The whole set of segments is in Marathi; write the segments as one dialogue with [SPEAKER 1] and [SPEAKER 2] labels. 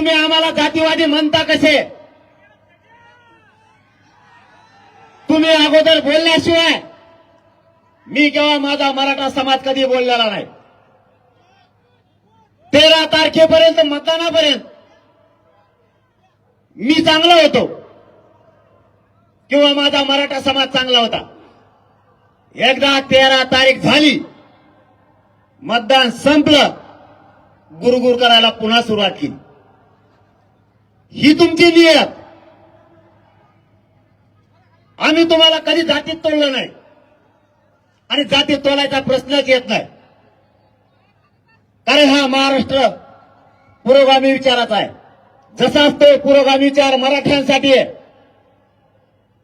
[SPEAKER 1] तुम्ही आम्हाला जातीवादी म्हणता कसे? तुम्ही अगोदर बोलल्याशिवाय मी केव्हा माझा मराठा समाज कधी बोललेला नाही. तेरा तारखेपर्यंत मतदानापर्यंत मी चांगला होतो किंवा माझा मराठा समाज चांगला होता. एकदा तेरा तारीख झाली मतदान संपलं गुरगुर करायला पुन्हा सुरुवात केली. ही तुमची नियत. आम्ही तुम्हाला कधी जातीत तोडलं नाही. आणि जातीत तोडायचा प्रश्नच येत नाही. कारण हा महाराष्ट्र पुरोगामी विचाराचा आहे. जसाच तो पुरोगामी विचार मराठ्यांसाठी आहे.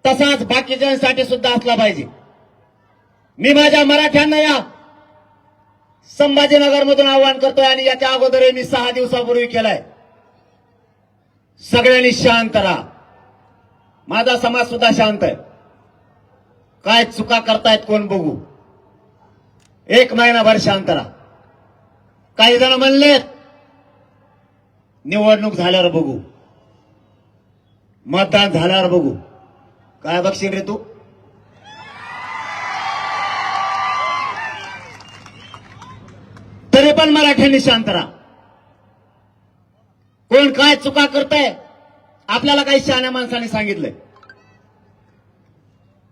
[SPEAKER 1] तसाच बाकीच्यांसाठी सुद्धा असला पाहिजे. मी माझ्या मराठ्यांना या संभाजीनगर मधून आवाहन करतोय आणि याच्या अगोदर मी सहा दिवसापूर्वी केलाय. सगळ्यांनी शांत राहा. माझा समाज सुद्धा शांत आहे. काय चुका करतायत कोण बघू? एक महिनाभर शांत राहा. काही जण म्हणलेत निवडणूक झाल्यावर बघू. मतदान झाल्यावर बघू. काय बघशील रे तू? तरी पण मराठ्यांनी शांत राहा. कोण काय चुका करताय आपल्याला काही शहाण्या माणसाने सांगितलंय.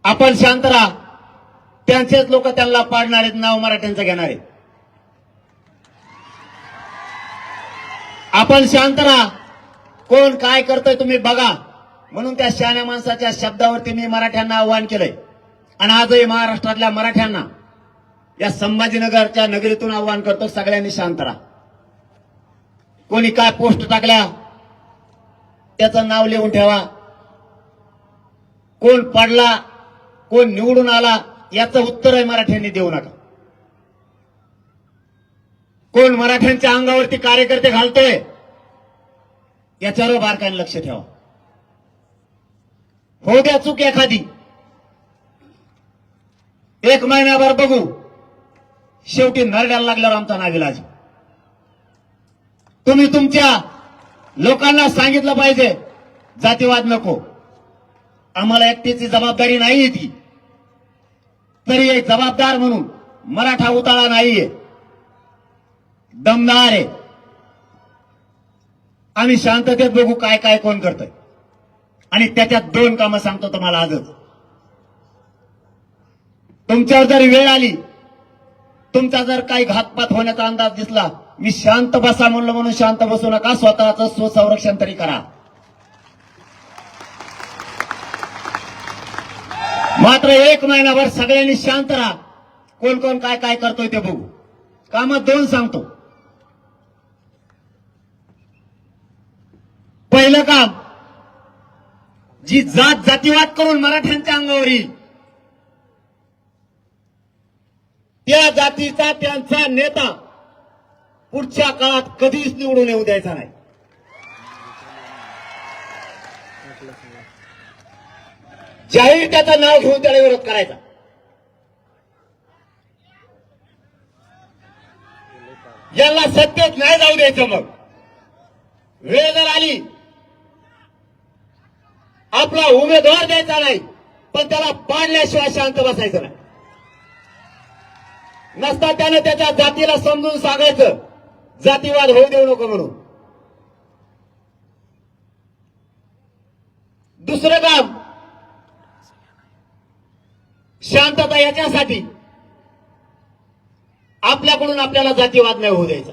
[SPEAKER 1] आपण शांत राहा. त्यांचेच लोक त्यांना पाडणार आहेत नाव मराठ्यांचं घेणार आहेत. आपण शांत राहा. कोण काय करतोय तुम्ही बघा. म्हणून त्या शहाण्या माणसाच्या शब्दावरती मी मराठ्यांना आव्हान केलंय. आणि आजही महाराष्ट्रातल्या मराठ्यांना या संभाजीनगरच्या नगरीतून आव्हान करतो सगळ्यांनी शांत राहा. कोणी काय पोस्ट टाकल्या त्याचं नाव लिहून ठेवा. कोण पडला कोण निवडून आला याचं उत्तर आहे मराठ्यांनी देऊ नका. कोण मराठ्यांच्या अंगावरती कार्यकर्ते घालतोय याच्यावर बारकाईने लक्ष ठेवा. हो द्या चूक एखादी. एक महिन्याभर बघू. शेवटी नरड्याला लागल्यावर आमचा नाविलाज. तुम्ही तुमच्या लोकांना सांगितलं पाहिजे जातीवाद नको. आम्हाला एकटीची जबाबदारी नाहीये ती. तरी एक जबाबदार म्हणून मराठा उताळा नाहीये. दमदार आहे. आम्ही शांततेत बघू काय काय कोण करतोय. आणि त्याच्यात दोन कामं सांगतो तुम्हाला आजच. तुमच्यावर जर वेळ आली तुमचा जर काही घातपात होण्याचा अंदाज दिसला मी शांत बसा म्हणलं म्हणून शांत बसू नका. स्वतःचं स्वसंरक्षण तरी करा. मात्र एक महिनाभर सगळ्यांनी शांत राहा. कोण कोण काय काय करतोय ते बघू. कामात दोन सांगतो. पहिलं काम जी जात जातीवाद करून मराठ्यांच्या अंगावर येईल त्या जातीचा त्यांचा नेता पुढच्या काळात कधीच निवडून येऊ द्यायचा नाही. जाहीर त्याचं नाव घेऊन त्याला विरोध करायचा. याला सत्तेत नाही जाऊ द्यायचं मग. वेळ जर आली आपला उमेदवार द्यायचा नाही पण त्याला पाडल्याशिवाय शांत बसायचं नाही. नसता त्यानं त्याच्या जातीला समजून सांगायचं जातीवाद होऊ देऊ नको म्हणून. दुसरं काम शांतता याच्यासाठी आपल्याकडून आपल्याला जातीवाद नाही होऊ द्यायचा.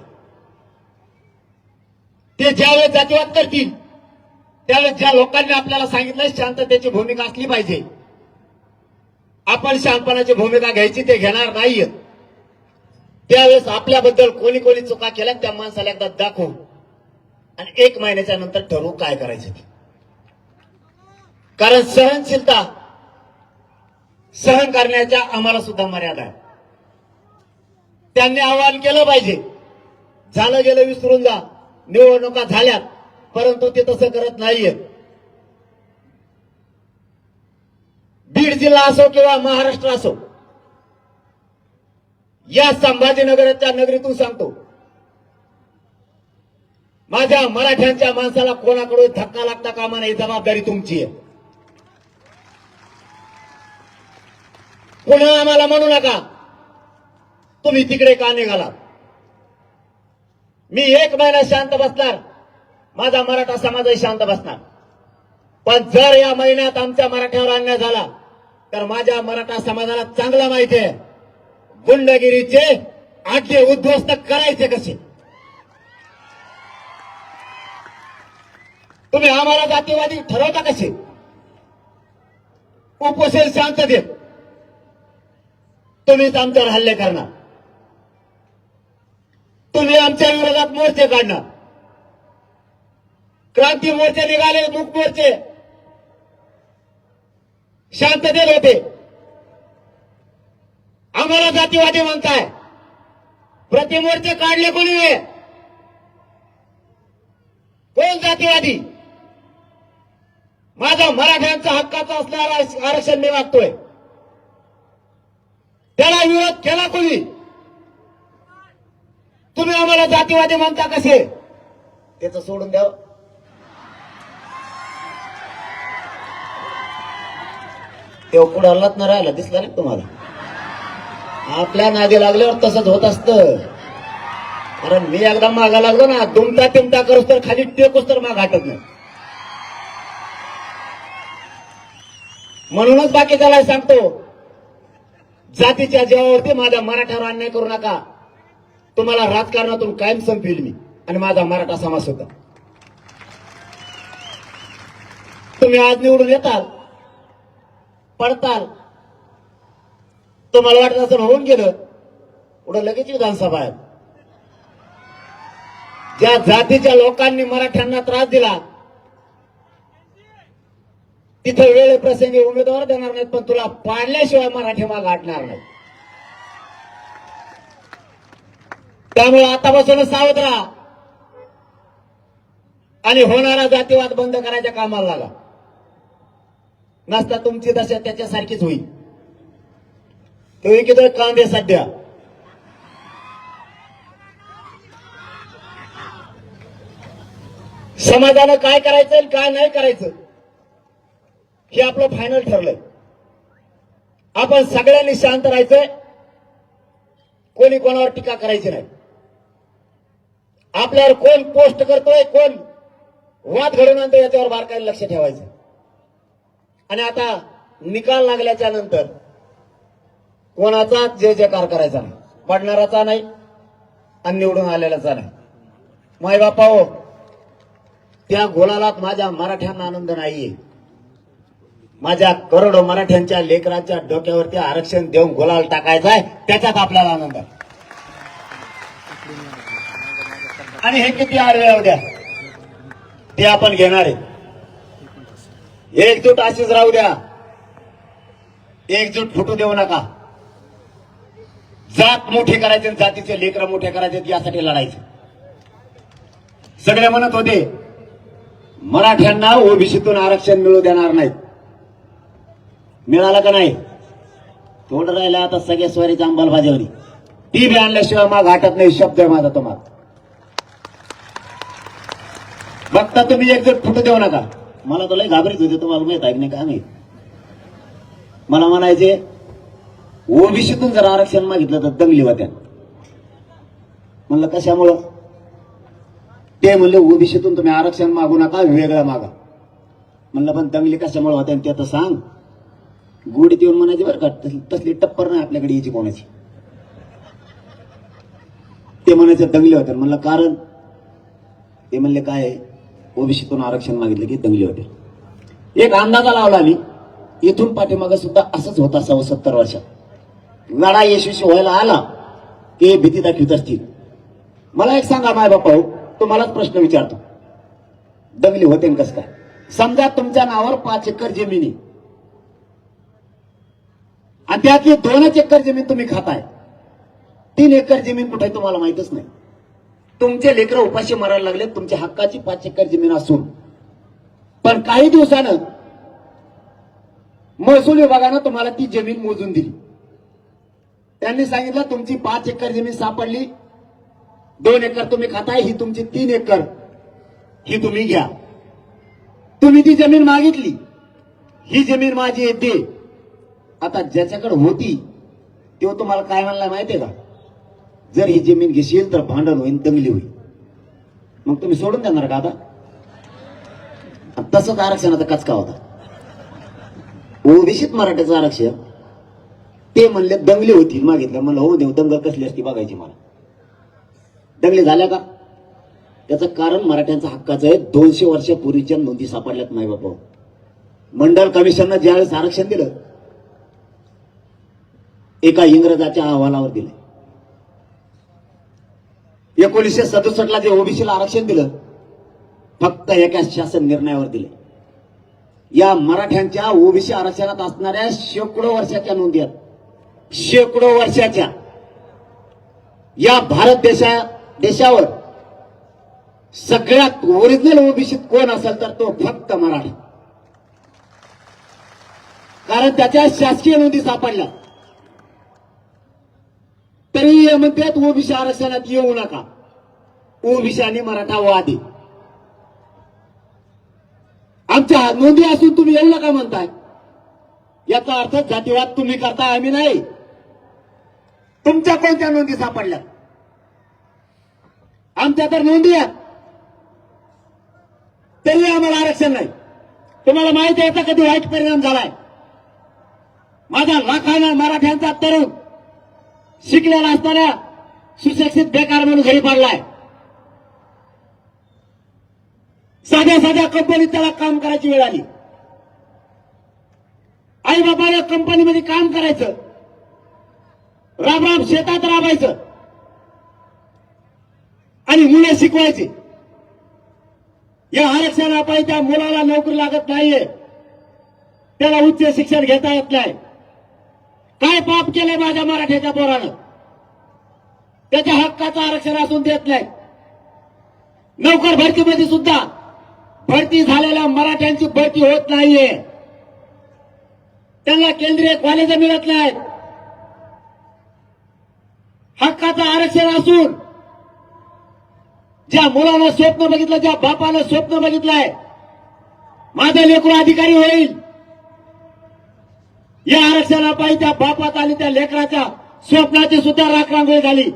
[SPEAKER 1] ते ज्यावेळेस जातीवाद करतील त्यावेळेस ज्या लोकांनी आपल्याला सांगितलं शांततेची भूमिका असली पाहिजे. आपण शांतपणाची भूमिका घ्यायची ते घेणार नाहीये त्यावेळेस आपल्याबद्दल कोणी कोणी चुका केल्या त्या माणसाला एकदा दाखवू. आणि एक महिन्याच्या नंतर ठरवू काय करायचं ते. कारण सहनशीलता सहन करण्याच्या आम्हाला सुद्धा मर्यादा आहे. त्यांनी आवाहन केलं पाहिजे. झालं गेलं विसरून जा. निवडणुका झाल्यात परंतु ते तसं करत नाहीये बीड जिल्हा असो किंवा महाराष्ट्र असो या संभाजीनगरच्या नगरीतून सांगतो. माझ्या मराठ्यांच्या माणसाला कोणाकडून धक्का लागता कामा नाही जबाबदारी तुमची आहे. पुन्हा आम्हाला म्हणू नका. तुम्ही तिकडे का निघाला? मी एक महिना शांत बसणार. माझा मराठा समाजही शांत बसणार. पण जर या महिन्यात आमच्या मराठ्यावर अन्याय झाला तर माझ्या मराठा समाजाला चांगला माहिती आहे. गुंडगिरीचे आडले उद्ध्वस्त करायचे कसे? तुम्ही आम्हाला जातीवादी ठरवता कसे? उपोषण शांततेत तुम्हीच आमच्यावर हल्ले करणार. तुम्ही आमच्या विरोधात मोर्चे काढणार. क्रांती मोर्चे निघाले मुख मोर्चे. शांततेत होते. आम्हाला जातीवादी म्हणताय. प्रतिमूर्ती काढले कोणी आहे? कोण जातीवादी? माझा मराठ्यांचा हक्काचा असणारा आरक्षण मी मागतोय. त्याला विरोध केला कोणी? तुम्ही आम्हाला जातीवादी म्हणता कसे? त्याचं सोडून द्यावं तेव्हा पुढे हल्लात न राहिला दिसला नाही तुम्हाला? आपल्या नादी लागल्यावर तसंच होत असतं. कारण मी एकदा मागा लागलो ना दुमता तिमता करूस तर खाली टेकूस तर माग हटत नाही. म्हणूनच बाकी त्याला सांगतो जातीच्या जीवावरती माझ्या मराठ्यावर अन्याय करू नका. तुम्हाला राजकारणातून कायम संपील मी आणि माझा मराठा समाज होता. तुम्ही आज निवडून येताल पडताल मला वाटत असं होऊन गेलं. पुढे लगेच विधानसभा आहे. ज्या जातीच्या लोकांनी मराठ्यांना त्रास दिला तिथं वेळ प्रसंगी उमेदवार देणार नाहीत पण तुला पाडल्याशिवाय मराठी माग हटणार नाही त्यामुळे आतापासूनच सावध राहा. आणि होणारा जातीवाद बंद करायच्या कामाला लागा. नसता तुमची दशा त्याच्यासारखीच होईल. तुम्ही किती कांदे सध्या? समाजानं काय करायचं आणि काय नाही करायचं हे आपलं फायनल ठरलंय. आपण सगळ्यांनी शांत राहायचंय. कोणी कोणावर टीका करायची नाही. आपल्यावर कोण पोस्ट करतोय कोण वाद घडवून आणतो याच्यावर बारकाईने लक्ष ठेवायचं. आणि आता निकाल लागल्याच्या नंतर कोणाचा जय जयकार करायचा नाही. पडणाराचा नाही आणि निवडून आलेल्याचा नाही. माय बापा हो त्या गोलालात माझ्या मराठ्यांना आनंद नाहीये. माझ्या करोडो मराठ्यांच्या लेकरांच्या डोक्यावरती आरक्षण देऊन गोलाल टाकायचा आहे त्याच्यात आपल्याला आनंद आहे. आणि हे किती आडवे उद्या ते आपण घेणार आहे. एकजूट अशीच राहू द्या. एकजूट फुटू देऊ नका. जात मोठी करायचे आणि जातीचे लेकरं मोठे करायचे यासाठी लढायचे. सगळे म्हणत होते मराठ्यांना ओबीसीतून आरक्षण मिळू देणार नाहीत. मिळालं का नाही? थोडं राहिलं आता सगळे स्वारीची अंमलबजावणी ती बी आणल्याशिवाय माग हटत नाही शब्द आहे माझा तुम्हाला. बघता तुम्ही एकजूट फुटू देऊ नका. मला तुला घाबरीत होते तुम्हाला माहीत आहे की नाही का नाही? मला म्हणायचे ओबीसीतून जर आरक्षण मागितलं तर दंगली होत्या. म्हणलं कशामुळं? ते म्हणले ओबीसीतून तुम्ही आरक्षण मागू नका वेगळं मागा. म्हणलं पण दंगली कशामुळे होत्या ते तर सांग. गोडी देऊन म्हणायची बरं का तसली- तसली टप्पर नाही आपल्याकडे यायची कोणाची? ते म्हणायचे दंगली होत्या. म्हणलं कारण? ते म्हणले काय ओबीसीतून आरक्षण मागितलं की दंगली होते एक अंदाजा लावला मी. इथून पाठीमागं सुद्धा असंच होत असावं सत्तर वर्षात. लढा यशस्वी व्हायला आला ते हे भीती दाखवित असतील. मला एक सांगा माय बापा तुम्हालाच प्रश्न विचारतो. दंगली होते कस कसं काय? समजा तुमच्या नावावर पाच एकर जमिनी आणि त्यातली दोनच एकर जमीन तुम्ही खाताय. तीन एकर जमीन कुठे तुम्हाला माहितच नाही. तुमचे लेकर उपाशी मारायला लागले तुमच्या हक्काची पाच एकर जमीन असून. पण काही दिवसानं महसूल विभागानं तुम्हाला ती जमीन मोजून दिली. त्यांनी सांगितलं तुमची पाच एकर जमीन सापडली. दोन एकर तुम्ही खाताय ही तुमची तीन एकर. ही तुम्ही घ्या. तुम्ही ती जमीन मागितली. ही जमीन माझी येते आता ज्याच्याकडे होती तेव्हा तुम्हाला काय म्हणला माहितीये का? जर ही जमीन घेशील तर भांडण होईल दंगली होईल. मग तुम्ही सोडून देणार का आता? तसंच आरक्षणाचा कचका होता. ओबीसीत मराठ्याचं आरक्षण. ते म्हणले दंगली होतील मागितलं. म्हणलं हो देव दंगल कसली असती बघायची मला. दंगली झाल्या का? त्याचं कारण मराठ्यांचा हक्काचं आहे. दोनशे वर्षापूर्वीच्या नोंदी सापडल्यात नाही बाबा मंडल कमिशननं ज्यावेळेस आरक्षण दिलं एका इंग्रजाच्या अहवालावर दिलं. एकोणीसशे सदुसष्टला जे ओबीसीला आरक्षण दिलं फक्त एका शासन निर्णयावर दिले. या मराठ्यांच्या ओबीसी आरक्षणात असणाऱ्या शेकडो वर्षाच्या नोंदी आहेत. शेकडो वर्षाच्या या भारत देशा देशावर सगळ्यात ओरिजिनल ओबीसीत कोण असेल तर तो फक्त मराठा. कारण त्याच्या शासकीय नोंदी सापडल्या. तरी हे म्हणतात ओबीसी आरक्षणात येऊ नका. ओबीसी आणि मराठा वादी. आमच्या नोंदी असून तुम्ही येऊ नका म्हणताय. याचा अर्थ जातीवाद तुम्ही करताय आम्ही नाही. तुमच्या कोणत्या नोंदी सापडल्या? आमच्या तर नोंदी आहेत. तरी आम्हाला आरक्षण नाही. तुम्हाला माहिती आहे कधी वाईट परिणाम झालाय? माझा लाखाना मराठ्यांचा तरुण शिकलेला असताना सुशिक्षित बेकार म्हणून घरी पडलाय. साध्या साध्या कंपनीत त्याला काम करायची वेळ आली. आई बाबाला कंपनीमध्ये काम करायचं. राम राम शेतात राबायचं. आणि मुलं शिकवायची. या आरक्षणापायी त्या मुलाला नोकरी लागत नाहीये. त्याला उच्च शिक्षण घेता येत नाही. काय पाप केलंय माझ्या मराठ्याच्या पोरानं? त्याच्या हक्काचं आरक्षण असून देत नाही. नोकर भरतीमध्ये सुद्धा भरती झालेल्या मराठ्यांची भरती होत नाहीये. त्यांना केंद्रीय कॉलेज मिळत नाहीत. हक्काचं आरक्षण असून ज्या मुलानं स्वप्न बघितलं ज्या बापानं स्वप्न बघितलंय माझं लेकरू अधिकारी होईल. या आरक्षणापायी त्या बापात आणि त्या लेकराच्या स्वप्नाची सुद्धा राखरांगोळी झाली.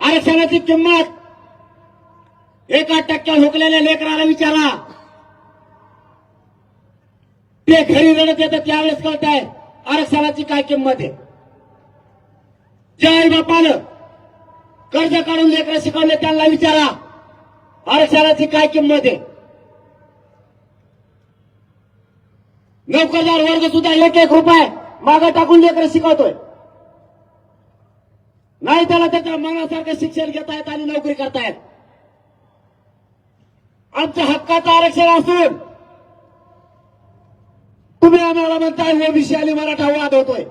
[SPEAKER 1] आरक्षणाची किंमत एका टक्क्या हुकलेल्या लेकराला विचारा. ते घरी रडत येतं त्यावेळेस कळत आहे आरक्षणाची काय किंमत आहे. ज्या आई बापानं कर्ज काढून लेकरं शिकवले त्यांना विचारा. आरक्षणाची काय किंमत आहे? नोकरदार वर्ग सुद्धा एक एक रुपये मागं टाकून लेकरं शिकवतोय. नाही त्याला त्याच्या मनासारखं शिक्षण घेता येत आणि नोकरी करतायत. आमच्या हक्काचं आरक्षण असून तुम्ही आम्हाला म्हणताय ओबीसी आणि मराठा वाद होतोय.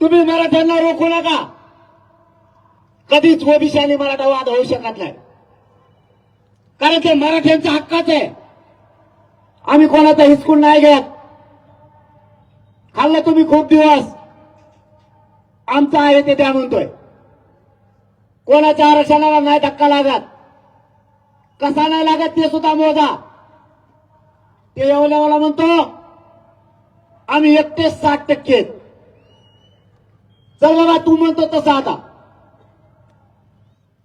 [SPEAKER 1] तुम्ही मराठ्यांना रोखू नका. कधीच ओबीसी आणि मराठा वाद होऊ शकत नाही. कारण ते मराठ्यांच्या हक्काच आहे. आम्ही कोणाचा हिसकून नाही घेत. खाल्लं तुम्ही खूप दिवस. आमचं आहे ते त्या म्हणतोय. कोणाच्या आरक्षणाला नाही धक्का लागत. कसा नाही लागत ते सुद्धा मोजा. ते एवढ्या म्हणतो आम्ही एकटेच साठ टक्के आहेत. चल बाबा तू म्हणतो तसं आता.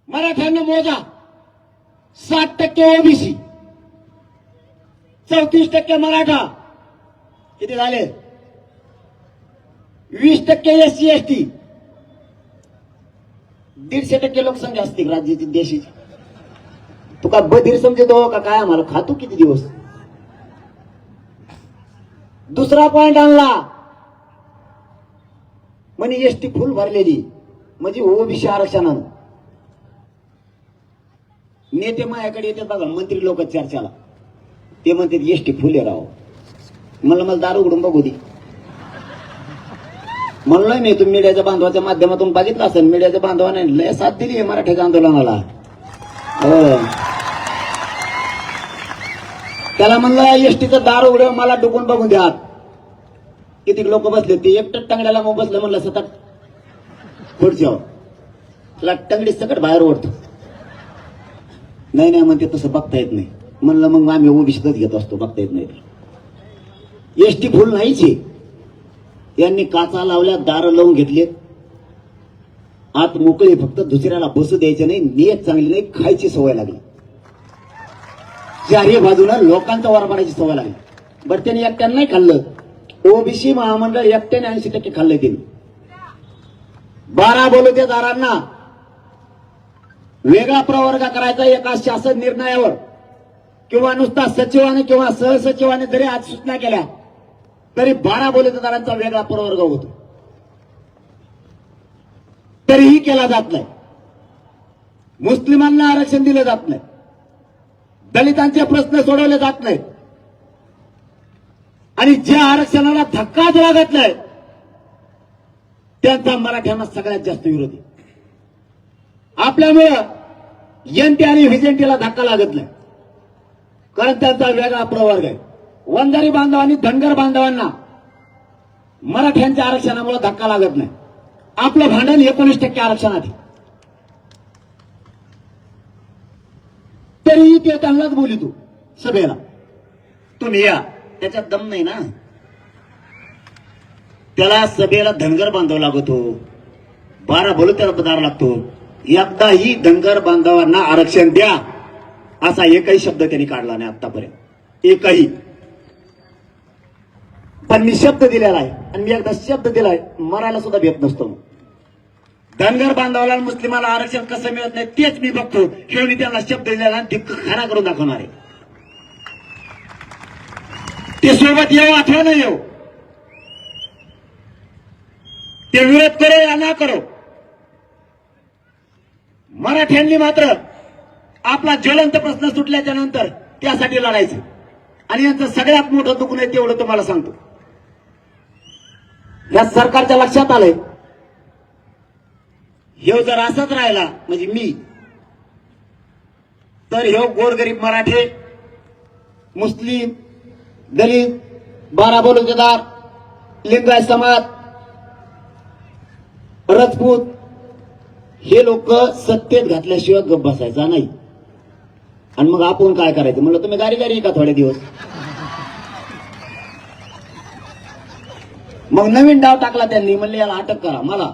[SPEAKER 1] मराठ्यांना मोजा. साठ टक्के ओबीसी. चौतीस टक्के मराठा. किती झाले? वीस टक्के एस सी एस टी. दीडशे टक्के लोकसंख्या असते राज्याची देशाची. तू का बधीर समजतो हो का? काय आम्हाला खातो किती दिवस? दुसरा पॉइंट आणला. म्हणे एसटी फुल भरलेली. म्हणजे हो ओबीसी आरक्षणानं. नेते माझ्याकडे येतात बघा मंत्री लोक चर्चाला. ते म्हणतात एसटी फुले राव. म्हणलं मला दारू उघडून बघू दे. म्हणलोय मी तुम्ही मीडियाच्या बांधवाच्या माध्यमातून बघितलं असेल मीडियाच्या बांधवाने लय साथ दिली आहे मराठ्याच्या आंदोलनाला. हो. त्याला म्हणलं एसटीचं दार उघड मला डुकून बघून द्या किती लोक बसले ते एकटंच टंगड्याला मग बसलं म्हणलं सतत. खुर्च्यावर तुला टंगडी सकट बाहेर ओढतो. नाही नाही म्हणते तसं बघता येत नाही. म्हणलं मग आम्ही ओबीसीतच घेत असतो बघता येत नाही. एसटी फुल नाहीच आहे. यांनी काचा लावल्या दारं लावून घेतलेत आत मोकळे फक्त दुसऱ्याला बसू द्यायचे नाही नियत चांगली नाही खायची सवय लागली. चारही बाजूला लोकांचा वार मारायची सवय लागली. बरं त्यांनी एकट्यानं नाही खाल्लं. ओबीसी महामंडळ एकट्याने ऐंशी टक्के खाल्ले त्यांनी बारा दारांना वेगळा प्रवर्ग करायचा एका शासन निर्णयावर. किंवा नुसता सचिवाने किंवा सहसचिवाने जरी आज सूचना केल्या तरी बारा बोलतेदारांचा वेगळा प्रवर्ग होतो. तरीही केला जात नाही. मुस्लिमांना आरक्षण दिलं जात नाही. दलितांचे प्रश्न सोडवले जात नाहीत. आणि ज्या आरक्षणाला धक्काच लागत नाही त्यांचा मराठ्यांना सगळ्यात जास्त विरोधी. आपल्यामुळं एनटी आणि व्हिजेंटीला धक्का लागत नाही. कारण त्यांचा वेगळा प्रवर्ग आहे. वंजारी बांधव आणि धनगर बांधवांना मराठ्यांच्या आरक्षणामुळे धक्का लागत नाही. आपलं भांडण एकोणीस टक्के आरक्षणात तरीही ते त्यांनाच बोलितो सभेला. तुम्ही या. त्याच्यात दम नाही ना. त्याला सभेला धनगर बांधावा लागतो. बारा भलू त्याला पदार लागतो. एकदाही धनगर बांधवांना आरक्षण द्या. असा एकही शब्द त्यांनी काढला नाही आतापर्यंत एकही. पण मी शब्द दिलेला आहे. आणि मी एकदा शब्द दिलाय मरायला सुद्धा भेट नसतो धनगर बांधवाला आणि मुस्लिमाला आरक्षण कसं मिळत नाही तेच मी बघतो. हे मी त्यांना शब्द दिलेला आणि ते खरा करून दाखवणार आहे. ते सोबत येऊ अथवा नाही येऊ. ते विरोध करो या ना करो. मराठ्यांनी मात्र आपला ज्वलंत प्रश्न सुटल्याच्या नंतर त्यासाठी लढायचं. आणि यांचं सगळ्यात मोठं दुखणं आहे तेवढं तुम्हाला सांगतो. या सरकारच्या लक्षात आलंय. हे जर असंच राहिला म्हणजे मी तर हे गोरगरीब मराठे मुस्लिम दलित बारा बलुकेदार लिंगाय समाज रजपूत हे लोक सत्तेत घातल्याशिवाय गप बसायचा नाही. आणि मग आपण काय करायचं? म्हणलं तुम्ही गारी गारी का थोडे दिवस? मग नवीन डाव टाकला त्यांनी. म्हणले याला अटक करा मला.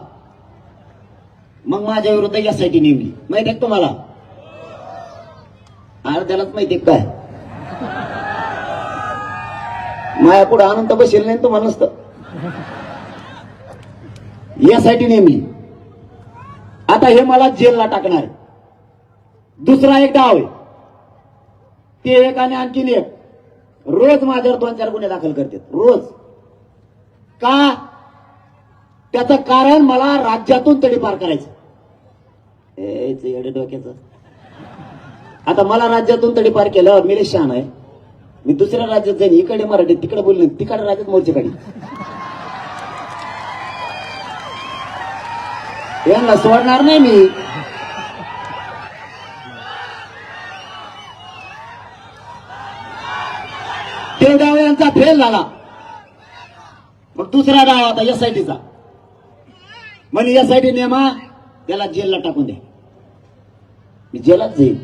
[SPEAKER 1] मग माझ्या विरुद्ध यासाठी नेमली. माहिती आहे का तुम्हाला? अर्ध्यालाच माहिती काय माया पुढे आनंद बसेल नाही तुम्हाला नसतं यासाठी नेमली आता हे मला जेलला टाकणार. आहे. दुसरा एक डाव आहे. ते एक आणि आणखीन एक. रोज माझ्यावर दोन चार गुन्हे दाखल करतात. रोज. का? त्याचं कारण मला राज्यातून तडीपार करायचं. ए, डोक्याचं. आता मला राज्यातून तडीपार पार मी मिलेश शहाण आहे. मी दुसऱ्या राज्यात जाईन इकडे मराठी तिकडे बोलले तिकडे राज्यात मोर्चे काढी यांना सोडणार नाही मी. ते डाव यांचा फेल झाला. मग दुसरा डाव आता एसआयटीचा म्हणे एसआयटी नेमा त्याला जेलला टाकून दे. मी जेलात जाईल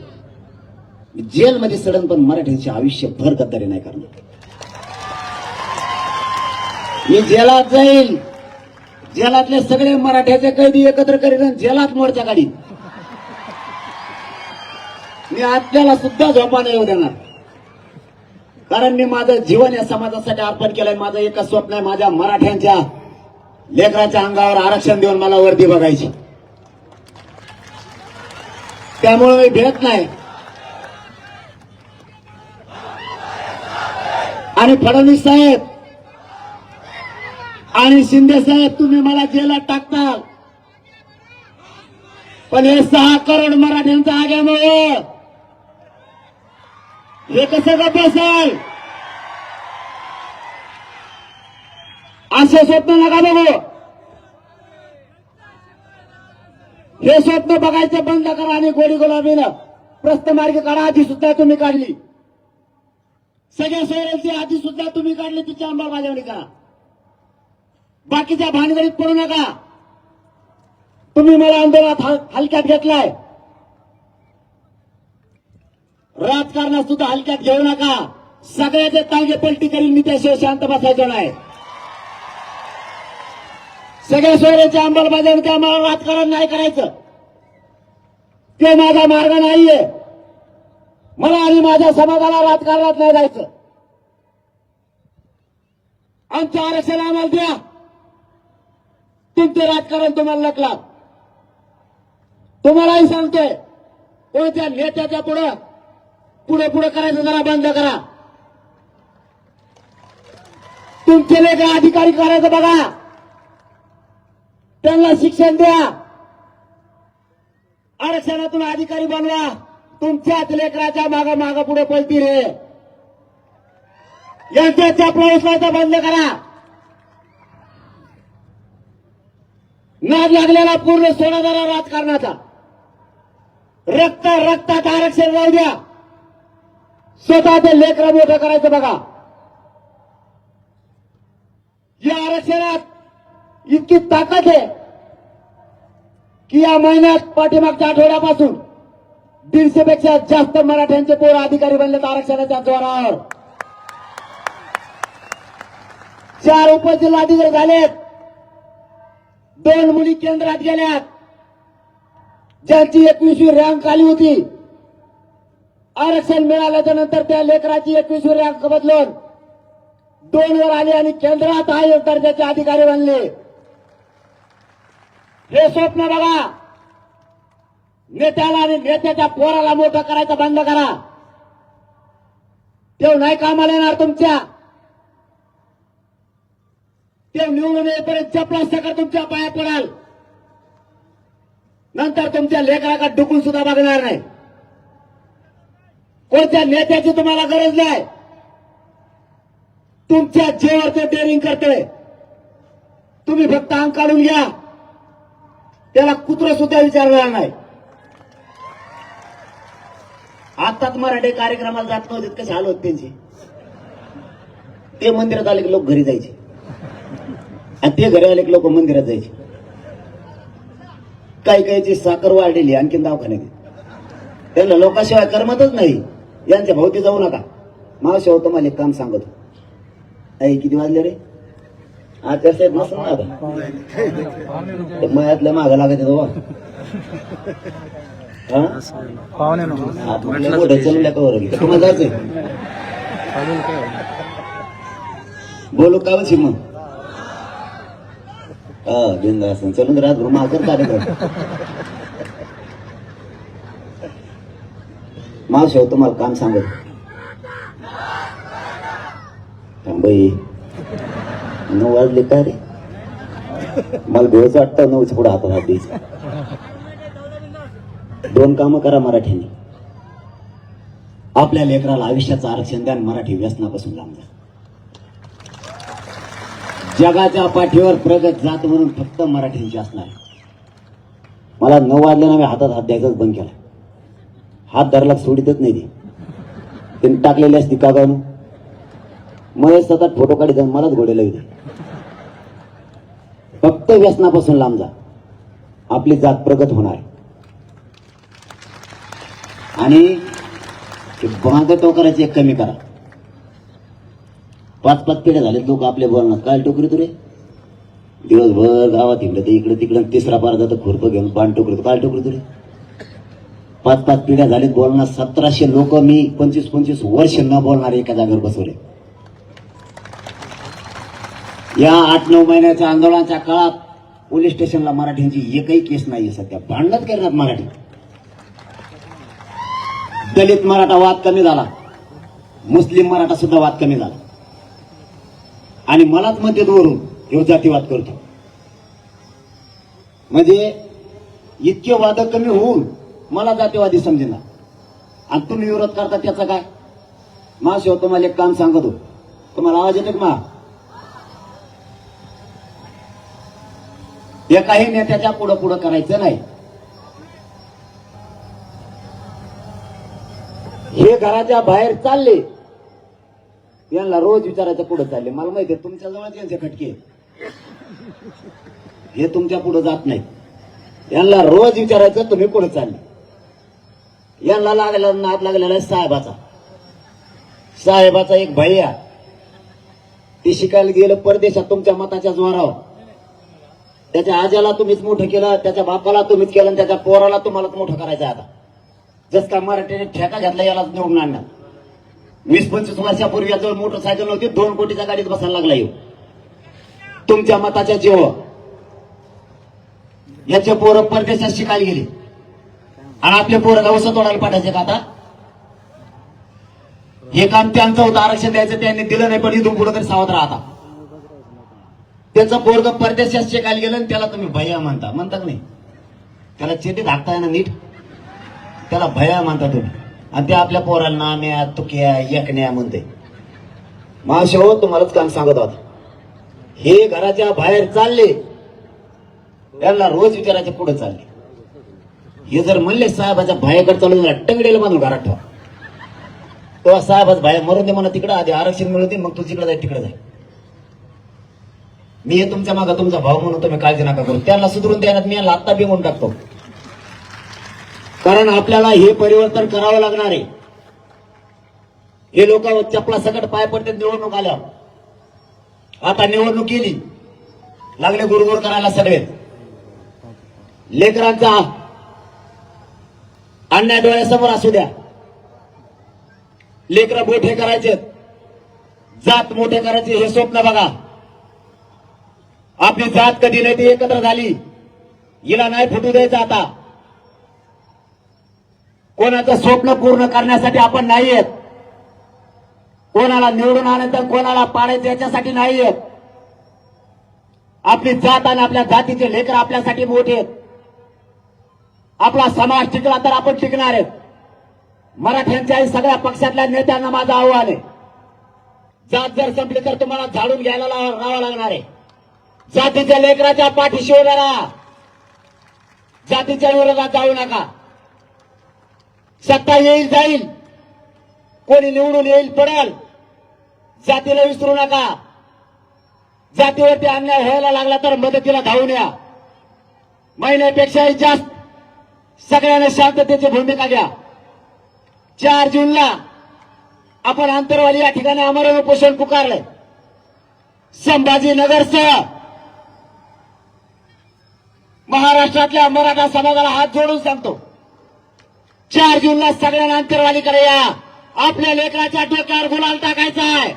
[SPEAKER 1] मी जेलमध्ये सडन पण मराठ्यांचे आयुष्यभर गद्दारी नाही करणार. मी जेलात जाईल जेलातले सगळे मराठ्याचे कैदी एकत्र करीन जेलात मोर्चा काढीन. मी आत्याला सुद्धा झोपा नाही येऊ देणार. कारण मी माझं जीवन या समाजासाठी अर्पण केलंय. माझं एकच स्वप्न आहे माझ्या मराठ्यांच्या लेकराच्या अंगावर आरक्षण देऊन मला वर्दी बघायची. त्यामुळे मी भेट नाही. आणि फडणवीस साहेब आणि शिंदे साहेब तुम्ही मला जेलात टाकताल. पण हे सहा करोड मराठ्यांचा आग्यामुळे हे कसं का असेल? असे स्वप्न नका बघू. हे स्वप्न बघायचं बंद करा आणि गोडी गुलाबीनं प्रस्त मार्ग काढा आधी सुद्धा तुम्ही काढली. सगळ्या सोयऱ्यांची आधी सुद्धा तुम्ही काढली तिची अंमलबजावणी करा बाकीच्या भानगडीत पडू नका. तुम्ही मला आंदोलनात हलक्यात घेतलाय. राजकारणात सुद्धा हलक्यात घेऊ नका. सगळ्याचे तांगे पलटी करील मी त्याशिवाय शांत बसायचो नाही. सगळ्या सोयऱ्याची अंमलबजावणी त्या मला राजकारण नाही करायचं. ते माझा मार्ग नाहीये. मला आणि माझ्या समाजाला राजकारणात नाही जायचं. आमचं आरक्षण आम्हाला द्या. तुमचे राजकारण तुम्हाला नकला. तुम्हालाही सांगतोय कोणत्या नेत्याच्या पुढं पुढे पुढे करायचं जरा बंद करा. तुमचे वेगळे अधिकारी करायचं बघा. त्यांना शिक्षण द्या. आरक्षणातून अधिकारी बनवा. तुमच्याच लेकराच्या माग मागा पुढे पळतील हे. यांच्या चपला उचलायचा बंद करा. नाद लागलेला पूर्ण सोडा राजकारणाचा. रक्त रक्तात आरक्षण राहू द्या. स्वतःचे लेकर मोठं करायचं बघा. या आरक्षणात इतकी ताकद आहे की या महिन्यात पाठीमागच्या आठवड्यापासून दीडशे पेक्षा जास्त मराठ्यांचे पोर अधिकारी बनलेत आरक्षणाच्या जोरावर. चार उपजिल्हाधिकारी झालेत. दोन मुली केंद्रात गेल्यात. ज्यांची एकवीसवी रँक आली होती. आरक्षण मिळाल्याच्या नंतर त्या लेकराची एकवीसवी रँक बदलून दोन वर आली आणि केंद्रात हाय दर्जाचे अधिकारी बनले. हे स्वप्न बघा. नेत्याला आणि नेत्याच्या पोराला मोठं करायचं बंद करा. तेव नाही कामाला येणार तुमच्या. ते निवडून येईपर्यंत चपला सगळं तुमच्या पाया पडाल. नंतर तुमच्या लेकराकडे डुकून सुद्धा बघणार नाही. कोणत्या नेत्याची तुम्हाला गरज नाही. तुमच्या जीवावर तो डेअरिंग करतोय. तुम्ही फक्त अंग काढून घ्या. त्याला कुत्र सुद्धा विचारणार नाही. आताच मराठी कार्यक्रमाला जात नव्हते कसे हाल होते त्यांचे. ते मंदिरात आले की लोक घरी जायचे. आणि ते घरी आले की लोक मंदिरात जायचे. काही काहीची साखर वाढलेली आणखीन दवाखान्यात त्यांना लोकाशिवाय करमतच नाही. यांच्या भोवती जाऊ नका. मावशी होतं मला एक काम सांगतो. ऐ किती वाजले रे? आचार साहेब नसलं ना आता. मयातल्या मागं लागत येतो हा? तुम्हाला जायचंय. बोलू का बशी मग? हा बिंदास चलून राहत माझं कार्यक्रम. मावशी हो तुम्हाला काम सांगत. थांबई नऊ वाजले का रे? मला भेळच वाटतं नऊच्या पुढे हातात हात द्यायचं. दोन कामं करा मराठीने. आपल्या लेकराला आयुष्याचं आरक्षण द्या मराठी व्यसनापासून लांब जा. जगाच्या पाठीवर प्रगत जात म्हणून फक्त मराठींची असणार मला नऊ वाजल्यानं मी हातात हात द्यायचाच बंद केला. हात धरला सोडितच नाही ते. त्यांनी टाकलेली असती का गाणं महेश सतत फोटो काढी जाऊन मलाच घोडे लागते फक्त व्यसनापासून लांब जा. आपली जात प्रगत होणार. आणि बांध टोकराचे एक कमी करा. पाच पाच पिढ्या झालेत लोक आपल्या बोलणार काय टोकरी तुरे? दिवसभर गावात इकडे ते इकडे तिकडे तिसरा पार जातं खुरप घेऊन बाण टोकरी काय टोकरी तुरे? पाच पाच पिढ्या झालेत बोलणार सतराशे लोक मी पंचवीस पंचवीस वर्ष न बोलणार एका जागेवर बसवले. या आठ नऊ महिन्याच्या आंदोलनाच्या काळात पोलीस स्टेशनला मराठ्यांची एकही केस नाही सध्या. भांडणच करणार मराठी. दलित मराठा वाद कमी झाला. मुस्लिम मराठा सुद्धा वाद कमी झाला. आणि मलाच म्हणते वरून ह्यो जातीवाद करतो. म्हणजे इतके वाद कमी होऊन मला जातीवादी समजेना. आणि तुम्ही विरोध करता त्याचा काय? मावशी तुम्हाला एक काम सांगतो. तुम्हाला आवाज येतो मा मा? एकाही नेत्याच्या पुढं पुढं करायचं नाही. हे घराच्या बाहेर चालले. यांना रोज विचारायचं पुढे चालले. मला माहिती आहे तुमच्या जवळच यांचे खटके हे तुमच्यापुढे जात नाही. यांना रोज विचारायचं तुम्ही पुढे चालले. यांना लागलेला नाद लागलेला आहे साहेबाचा. साहेबाचा एक भैया. ते शिकायला गेलं परदेशात तुमच्या मताच्या जोरावर. त्याच्या आज्याला तुम्हीच मोठं केलं त्याच्या बापाला तुम्हीच केलं आणि त्याच्या पोराला तुम्हालाच मोठं करायचं आहे आता. जस का मराठीने ठेका घातला यालाच निवडून आणणार. वीस पंचवीस वर्षापूर्वी याजवळ मोटरसायकल नव्हती दोन कोटीच्या गाडीत बसायला लागला येऊ तुमच्या मताच्या जीव. याचे पोरं परदेशात शिकायला गेले. आणि आपले पोरं गावस तोडायला पाठायचे का आता? हे काम त्यांचं होतं आरक्षण द्यायचं त्यांनी दिलं नाही पण इथून पुढे तरी सावध राहता त्याचं पोरग परदेशात शिकायला गेलं आणि त्याला तुम्ही भैया म्हणता. म्हणता नाही? त्याला चेती धाकताय ना नीट. त्याला भया म्हणतात तुम्ही. आणि ते आपल्या पोराला नाम्या तुक्या एकण्या म्हणते. मावशी हो तुम्हालाच काम सांगत आहोत हे घराच्या बाहेर चालले त्यांना रोज विचारायचे पुढे चालले. हे जर म्हणले साहेबाच्या बाहेरकडे चालू टंगडेला बांधून घरात ठेवा. तेव्हा साहेबाच बाहेर मरून दे म्हणा तिकडं आधी आरक्षण मिळू दे मग तू जिकडे जाय तिकडे जाय. मी हे तुमच्या मागा तुमचा भाऊ म्हणून तुम्ही काळजी नका करू. त्यांना सुधरून देण्यात मी यांना आत्ता बिमून टाकतो. कारण आपल्याला हे परिवर्तन करावं लागणार आहे. हे लोक चपला सकट पाय पडते निवडणूक आल्यावर. आता निवडणूक केली लागले गुरुगुर करायला सगळे. लेकरांचा अन्याय डोळ्यासमोर असू द्या. लेकर मोठे करायचे. जात मोठे करायचे हे स्वप्न बघा. आपली जात कधी नाही ती एकत्र झाली. हिला नाही फुटू द्यायचं आता. कोणाचं स्वप्न पूर्ण करण्यासाठी आपण नाही आहेत कोणाला निवडून आल्यानंतर कोणाला पाडायचं याच्यासाठी नाही आहेत आपली जात आणि आपल्या जातीचे लेकर आपल्यासाठी मोठे आहेत. आपला समाज टिकला तर आपण टिकणार आहेत. मराठ्यांच्या सगळ्या पक्षातल्या नेत्यांना माझं आव्हान आहे. जात जर संपली तर तुम्हाला झाडून घ्यायला लावा- राहावं लागणार आहे. जातीच्या लेकराच्या पाठीशी उभे राहा. जातीच्या विरोधात जाऊ नका. सत्ता येईल जाईल. कोणी निवडून येईल पडेल. जातीला विसरू नका. जातीवरती अन्याय व्हायला लागला तर मदतीला धावून या. महिन्यापेक्षाही जास्त सगळ्यांना शांततेची भूमिका घ्या. चार जूनला आपण आंतरवाली या ठिकाणी आमरण उपोषण पुकारलंय. संभाजीनगरसह महाराष्ट्रातल्या मराठा समाजाला हात जोडून सांगतो. चार जूनला सगळ्यांना अंतरवाली या. आपल्या लेकराच्या डोक्यावर गुलाल टाकायचा आहे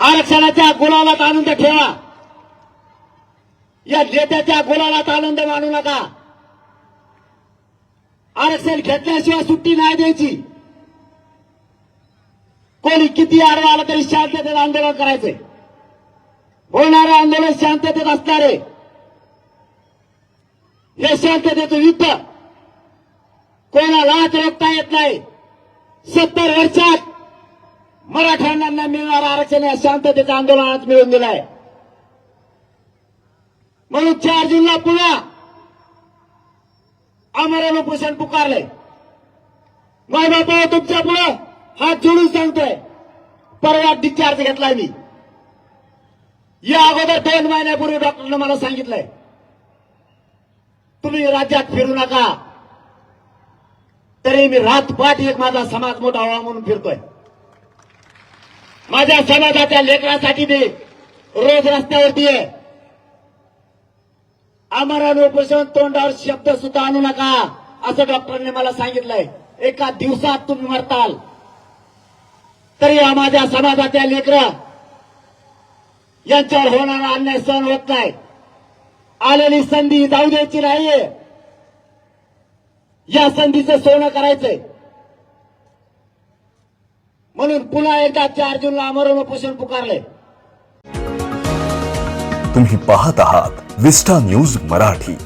[SPEAKER 1] आरक्षणाच्या गुलालात आनंद ठेवा. या नेत्याच्या गुलालात आनंद मानू नका. आरक्षण घेतल्याशिवाय सुट्टी नाही द्यायची. कोणी किती आडवा आला तरी शांततेत आंदोलन करायचंय. होणारं आंदोलन शांततेत असणार. आहे हे शांततेचं युद्ध कोणालाच रोखता येत नाही. सत्तर वर्षात मराठ्यांना मिळणारं आरक्षण या शांततेच्या आंदोलनात मिळून दिलाय. म्हणून चार जूनला पुन्हा आमरण उपोषण पुकारले माय बापा तुमच्या पुढं हात जोडून सांगतोय. परवा डिस्चार्ज घेतलाय मी. या अगोदर दोन महिन्यापूर्वी डॉक्टरनं मला सांगितलंय. तुम्ही राज्यात फिरू नका. तरी मी रातपाठ एक माझा समाज मोठा व्हावा म्हणून फिरतोय. माझ्या समाजाच्या लेकरासाठी मी रोज रस्त्यावरती आहे आमरण उपोषण तोंडावर शब्द सुद्धा आणू नका असं डॉक्टरने मला सांगितलंय. एका दिवसात तुम्ही मरताल. तरी माझ्या समाजाच्या लेकर यांच्यावर होणारा अन्याय सहन होत नाही. आलेली संधी जाऊ द्यायची नाहीये. या संधीचं सोनं करायचंय. म्हणून पुन्हा एकदा चार जूनला अमरण उपोषण पुकारले
[SPEAKER 2] तुम्ही पाहत आहात विस्टा न्यूज मराठी.